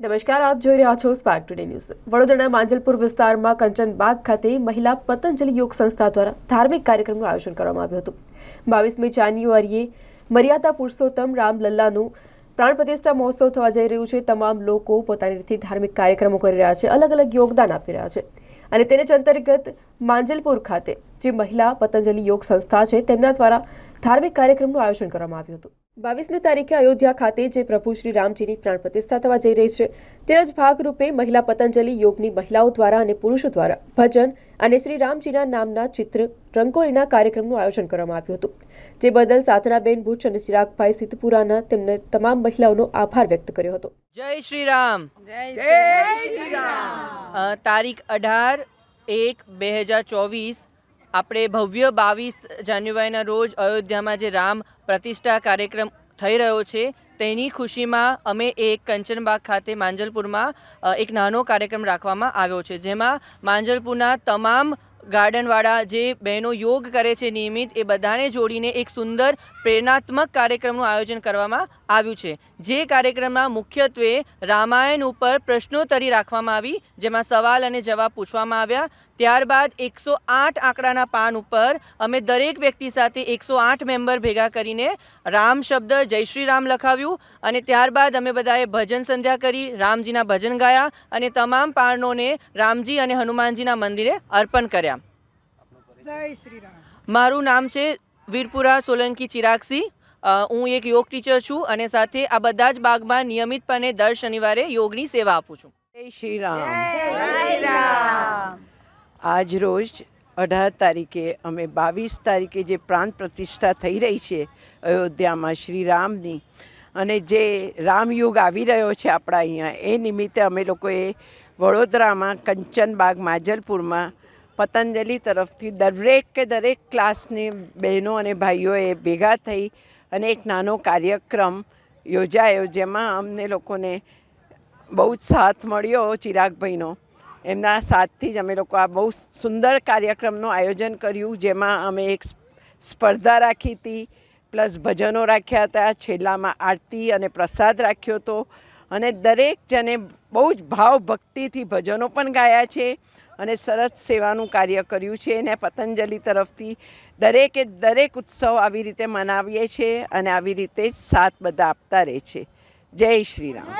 નમસ્કાર, આપ જોઈ રહ્યા છો સ્પાર્ક ટુડે ન્યૂઝ વડોદરાના માંજલપુર વિસ્તારમાં કંચનબાગ ખાતે મહિલા પતંજલિ યોગ સંસ્થા દ્વારા ધાર્મિક કાર્યક્રમનું આયોજન કરવામાં આવ્યું હતું. બાવીસમી જાન્યુઆરીએ મર્યાદા પુરુષોત્તમ રામલલ્લાનું પ્રાણ પ્રતિષ્ઠા મહોત્સવ થવા જઈ રહ્યું છે. તમામ લોકો પોતાની રીતે ધાર્મિક કાર્યક્રમો કરી રહ્યા છે, અલગ અલગ યોગદાન આપી રહ્યા છે. અને તેને જ અંતર્ગત માંજલપુર ખાતે જે મહિલા પતંજલિ યોગ સંસ્થા છે, તેમના દ્વારા ધાર્મિક કાર્યક્રમનું આયોજન કરવામાં આવ્યું હતું. બાવીસમી તારીખે અયોધ્યા ખાતે જે પ્રભુ શ્રી રામજીની પ્રાણ પ્રતિષ્ઠા થવા જઈ રહી છે તેના જ ભાગરૂપે મહિલા પતંજલિ યોગની મહિલાઓ દ્વારા અને પુરુષો દ્વારા ભજન અને શ્રી રામજીના નામના ચિત્ર રંગોળીના કાર્યક્રમનું આયોજન કરવામાં આવ્યું હતું. જે બદલ સાધનાબેન ભુજ અને ચિરાગભાઈ સિદ્ધપુરાના તેમને તમામ મહિલાઓનો આભાર વ્યક્ત કર્યો હતો. જય શ્રી રામ. જય શ્રી રામ. તારીખ અઢાર એક બે હજાર ચોવીસ આપણે ભવ્ય બાવીસ જાન્યુઆરીના રોજ અયોધ્યામાં જે રામ પ્રતિષ્ઠા કાર્યક્રમ થઈ રહ્યો છે, તેની ખુશીમાં અમે એક કંચનબાગ ખાતે માંજલપુરમાં એક નાનો કાર્યક્રમ રાખવામાં આવ્યો છે. જેમાં માંજલપુરના તમામ ગાર્ડનવાળા જે બહેનો યોગ કરે છે નિયમિત, એ બધાને જોડીને એક સુંદર પ્રેરણાત્મક કાર્યક્રમનું આયોજન કરવામાં આવ્યું છે. જે કાર્યક્રમમાં મુખ્યત્વે રામાયણ ઉપર પ્રશ્નોત્તરી રાખવામાં આવી, જેમાં સવાલ અને જવાબ પૂછવામાં આવ્યા. ત્યારબાદ એકસો આઠ આંકડાના પાન ઉપર અમે દરેક વ્યક્તિ સાથે એકસો આઠ મેમ્બર ભેગા કરીને રામ શબ્દ જય શ્રી રામ લખાવ્યું અને ત્યારબાદ અમે બધાએ ભજન સંધ્યા કરી રામજીના ભજન ગાયા અને તમામ પાનોને રામજી અને હનુમાનજીના મંદિરે અર્પણ કર્યા. જય શ્રી રામ. મારું નામ છે વીરપુરા સોલંકી ચિરાગસિંહ હું એક યોગ ટીચર છું અને સાથે આ બધા જ બાગમાં નિયમિતપણે દર શનિવારે યોગની સેવા આપું છું. જય શ્રી રામ. આજ રોજ અઢાર તારીખે અમે બાવીસ તારીખે જે પ્રાણ પ્રતિષ્ઠા થઈ રહી છે અયોધ્યામાં શ્રી રામની, અને જે રામયુગ આવી રહ્યો છે આપણા અહીંયા, એ નિમિત્તે અમે લોકોએ વડોદરામાં કંચનબાગ માજલપુરમાં પતંજલિ તરફથી દરેક કે દરેક ક્લાસની બહેનો અને ભાઈઓએ ભેગા થઈ અને એક નાનો કાર્યક્રમ યોજાયો, જેમાં અમને લોકોને બહુ જ સાથ મળ્યો ચિરાગભાઈનો. એમના સાથથી જ અમે લોકો આ બહુ સુંદર કાર્યક્રમનું આયોજન કર્યું, જેમાં અમે એક સ્પર્ધા રાખી હતી, પ્લસ ભજનો રાખ્યા હતા, છેલ્લામાં આરતી અને પ્રસાદ રાખ્યો હતો. અને દરેક જણે બહુ જ ભાવ ભક્તિથી ભજનો પણ ગાયા છે અને સરસ સેવાનું કાર્ય કર્યું છે. અને પતંજલિ તરફથી દરેકે દરેક ઉત્સવ આવી રીતે મનાવીએ છીએ અને આવી રીતે જ સાથ બધા આપતા રહે છે. જય શ્રી રામ.